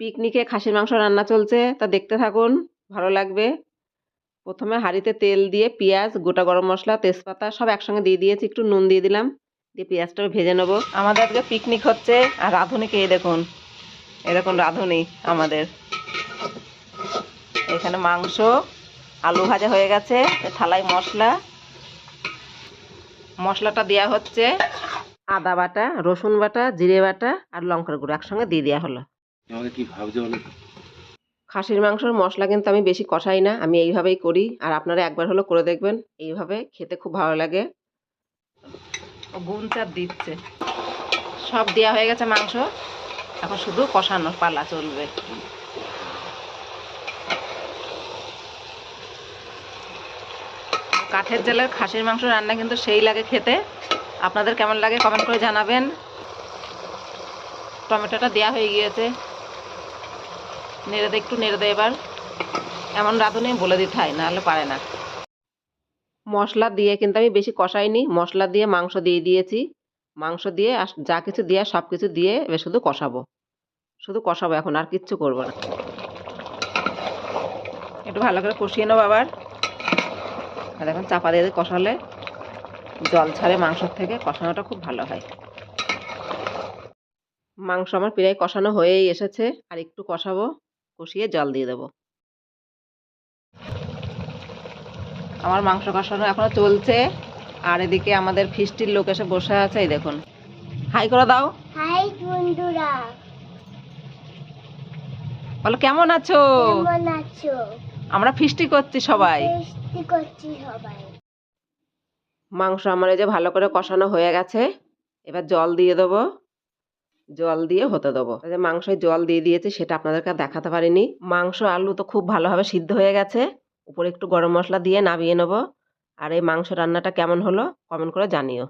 পিকনিকে খাসির মাংস রান্না চলছে, তা দেখতে থাকুন, ভালো লাগবে। প্রথমে হাঁড়িতে তেল দিয়ে পেঁয়াজ, গোটা গরম মশলা, তেজপাতা সব একসঙ্গে দিয়ে দিয়েছি, একটু নুন দিয়ে দিলাম। দিয়ে পেঁয়াজটা ভেজে নেব। আমাদের আজকে পিকনিক হচ্ছে, আর রাঁধুনিকে এই দেখুন এরকম রাঁধুনি আমাদের। এখানে মাংস, আলু ভাজা হয়ে গেছে, থালায় মশলা। মশলাটা দেওয়া হচ্ছে আদা বাটা, রসুন বাটা, জিরে বাটা, আর লঙ্কার গুঁড়ো একসঙ্গে দিয়ে দেওয়া হলো। আমাকে কি ভাবছে তো? খাসির মাংসর মশলা কিন্তু আমি বেশি কষাই না আমি এইভাবেই করি। আর আপনারা একবার হলো করে দেখবেন এইভাবে খেতে খুব ভালো লাগে। চাপ দিচ্ছে। সব দেওয়া হয়ে গেছে মাংস। এখন শুধু কষানোর পালা চলবে। কাঠের জালের খাসির মাংস রান্না কিন্তু সেই লাগে খেতে। আপনাদের কেমন লাগে কমেন্ট করে জানাবেন। টমেটোটা দেওয়া হয়ে গিয়েছে। নেড়ে দে, একটু নেড়ে দে এবার। এমন রাঁধুনি বলে দিতে হয়, নাহলে পারে না। মশলা দিয়ে কিন্তু আমি বেশি কষাইনি। মশলা দিয়ে মাংস দিয়ে দিয়েছি। মাংস দিয়ে যা কিছু দিয়ে, সব কিছু দিয়ে এবার শুধু কষাবো। শুধু কষাবো এখন, আর কিচ্ছু করব না। একটু ভালো করে কষিয়ে নেব আবার। আর এখন চাপা দিয়ে কষালে জল ছাড়ে মাংসর থেকে, কষানোটা খুব ভালো হয়। মাংস আমার প্রায় কষানো হয়েই এসেছে, আর একটু কষাবো। কষিয়ে জল দিয়ে দেবো। আমার মাংস কষানো এখনও চলছে। আর এদিকে আমাদের ফিস্টির লোক এসে বসে আছে এই দেখুন। হাই করে দাও। হাই বন্ধুরা। বলো কেমন আছো? কেমন আছো? আমরা ফিস্টি করছি সবাই। টেস্টি করছি সবাই। মাংস আমার এই যে ভালো করে কষানো হয়ে গেছে। এবার জল দিয়ে দেবো। জল দিয়ে হতে দেবো। মাংসে জল দিয়ে দিয়েছি, সেটা আপনাদেরকে দেখাতে পারিনি। মাংস আলু তো খুব ভালোভাবে সিদ্ধ হয়ে গেছে। উপরে একটু গরম মশলা দিয়ে নামিয়ে নেব। আর এই মাংস রান্নাটা কেমন হলো কমেন্ট করে জানিও।